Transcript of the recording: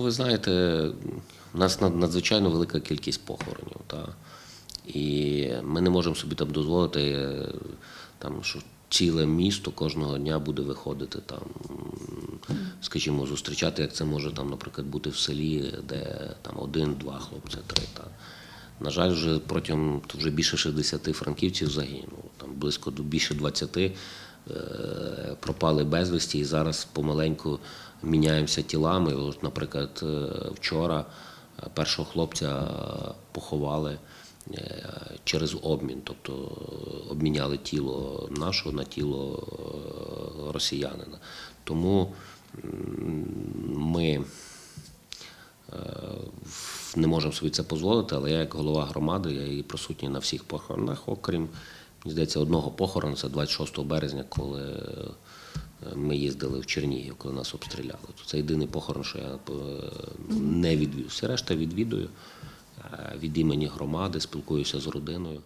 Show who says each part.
Speaker 1: ви знаєте, у нас надзвичайно велика кількість похоронів. Та? І ми не можемо собі там дозволити, е, там, що ціле місто кожного дня буде виходити там, скажімо, зустрічати, як це може там, наприклад, бути в селі, де там один-два хлопці, три. Та. На жаль, вже протягом вже більше 60 франківців загинуло, там близько до більше 20 е, пропали безвісті, і зараз помаленьку міняємося тілами. От, наприклад, е, вчора е, першого хлопця е, поховали через обмін, тобто обміняли тіло нашого на тіло росіянина. Тому ми не можемо собі це дозволити, але я як голова громади, я і присутній на всіх похоронах, окрім, здається, одного похорону, це 26 березня, коли ми їздили в Чернігів, коли нас обстріляли. Це єдиний похорон, що я е, не відвів. Всі решта відвідую е, від імені громади, спілкуюся з родиною.